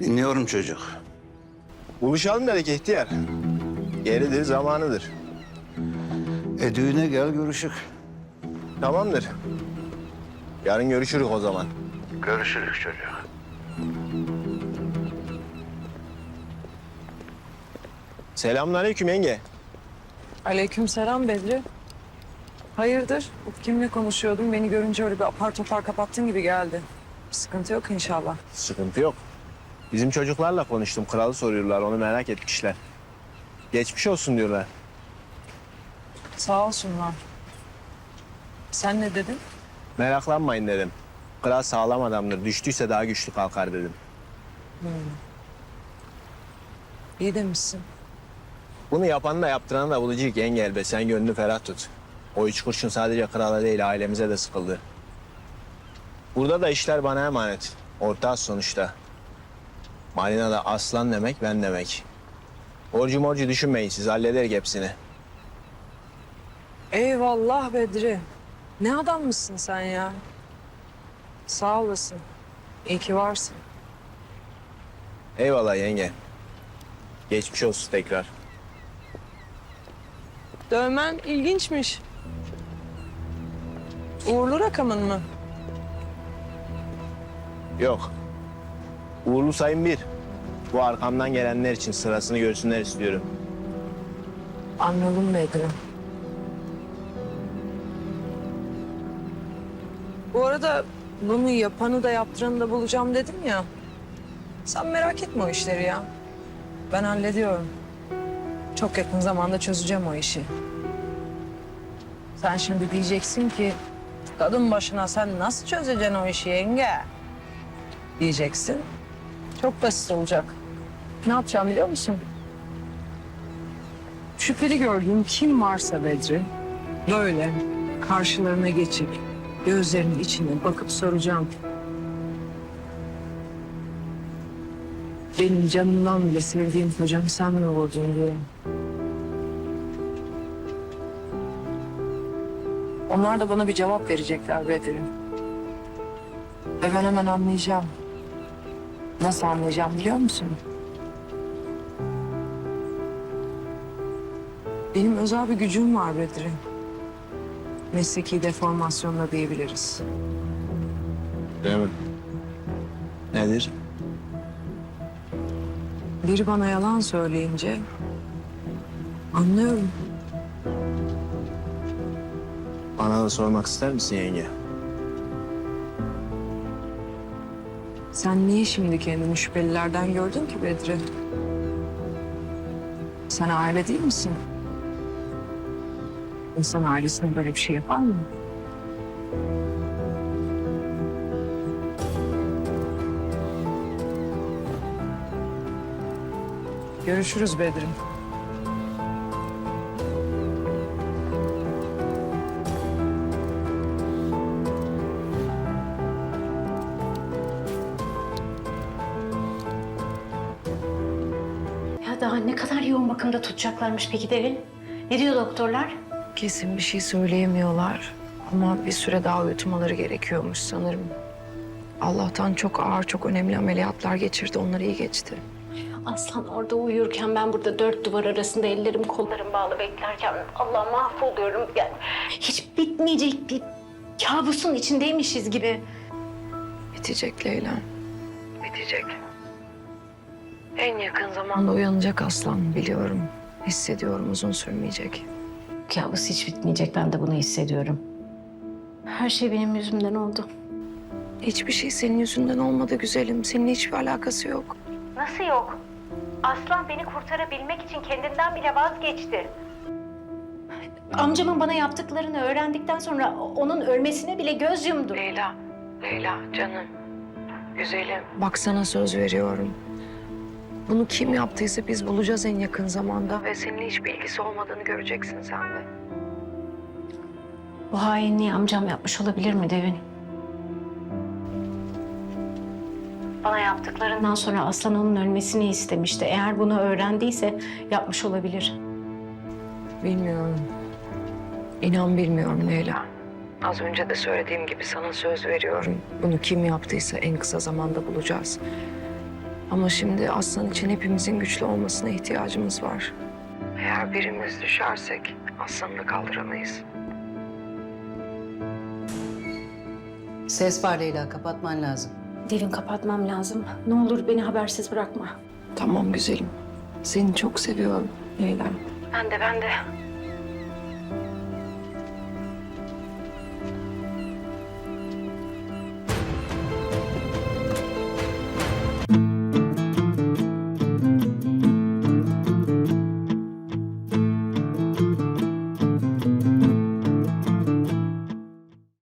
Dinliyorum çocuk. Buluşalım dedik ihtiyar. Yeridir, zamanıdır. E düğüne gel görüşük. Tamamdır. Yarın görüşürüz o zaman. Görüşürüz çocuk. Selamünaleyküm yenge. Aleykümselam Bedri. Hayırdır? Kimle konuşuyordun? Beni görünce öyle bir apar topar kapattın gibi geldi. Bir sıkıntı yok inşallah. Sıkıntı yok. Bizim çocuklarla konuştum. Kralı soruyorlar. Onu merak etmişler. Geçmiş olsun diyorlar. Sağ olsunlar. Sen ne dedin? Meraklanmayın dedim. Kral sağlam adamdır. Düştüyse daha güçlü kalkar dedim. İyi demişsin. Bunu yapanı da yaptıranı da bulacak yenge elbet. Sen gönlünü ferah tut. O üç kurşun sadece krala değil ailemize de sıkıldı. Burada da işler bana emanet. Ortağız sonuçta. Malina da aslan demek ben demek. Borcu morcu düşünmeyin siz hallederik hepsini. Eyvallah Bedri. Ne adammışsın sen ya. Sağ olasın. İyi ki varsın. Eyvallah yenge. Geçmiş olsun tekrar. Dövmen ilginçmiş. Uğurlu rakamın mı? Yok. Uğurlu sayın bir. Bu arkamdan gelenler için sırasını görsünler istiyorum. Anladım Bedri. Bu arada bunu yapanı da yaptıranı da bulacağım dedim ya. Sen merak etme o işleri ya. Ben hallediyorum. Çok yakın zamanda çözeceğim o işi. Sen şimdi diyeceksin ki kadın başına sen nasıl çözeceksin o işi yenge? Diyeceksin. Çok basit olacak. Ne yapacağım biliyor musun? Şüpheli gördüğüm kim varsa Bedri, böyle karşılarına geçip gözlerinin içine bakıp soracağım. Benim canımdan bile sevdiğim kocam sen mi oldun diye. Onlar da bana bir cevap verecekler Bedri. Ve ben hemen anlayacağım. Nasıl anlayacağım biliyor musun? Benim özel bir gücüm var Bedri. Mesleki deformasyonla diyebiliriz. Mi? Nedir? Biri bana yalan söyleyince anlıyorum. Bana da sormak ister misin yenge? Sen niye şimdi kendini şüphelilerden gördün ki Bedri? Sen aile değil misin? İnsan ailesine böyle bir şey yapar mı? Görüşürüz Bedri. Daha ne kadar yoğun bakımda tutacaklarmış peki Devin? Ne diyor doktorlar? Kesin bir şey söyleyemiyorlar. Ama bir süre daha uyutmaları gerekiyormuş sanırım. Allah'tan çok ağır, çok önemli ameliyatlar geçirdi. Onlar iyi geçti. Aslan orada uyurken ben burada dört duvar arasında ellerim kollarım bağlı beklerken Allah mahvoluyorum. Yani hiç bitmeyecek bir kabusun içindeymişiz gibi. Bitecek Leyla. Bitecek. En yakın zamanda uyanacak aslan biliyorum. Hissediyorum uzun sürmeyecek. Kabus hiç bitmeyecek ben de bunu hissediyorum. Her şey benim yüzümden oldu. Hiçbir şey senin yüzünden olmadı güzelim. Seninle hiçbir alakası yok. Nasıl yok? Aslan beni kurtarabilmek için kendinden bile vazgeçti. Amcamın bana yaptıklarını öğrendikten sonra onun ölmesine bile göz yumdu. Leyla, Leyla canım. Güzelim. Bak sana söz veriyorum. Bunu kim yaptıysa biz bulacağız en yakın zamanda. Ve seninle hiçbir ilgisi olmadığını göreceksin sen de. Bu hainliği amcam yapmış olabilir mi Devin? Bana yaptıklarından sonra Aslan onun ölmesini istemişti. Eğer bunu öğrendiyse yapmış olabilir. Bilmiyorum. İnan bilmiyorum Leyla. Az önce de söylediğim gibi sana söz veriyorum. Bunu kim yaptıysa en kısa zamanda bulacağız. Ama şimdi Aslan için hepimizin güçlü olmasına ihtiyacımız var. Eğer birimiz düşersek Aslan'ı da kaldıramayız. Ses var Leyla, kapatman lazım. Devin kapatmam lazım. Ne olur beni habersiz bırakma. Tamam güzelim. Seni çok seviyorum Leyla. Ben de ben de.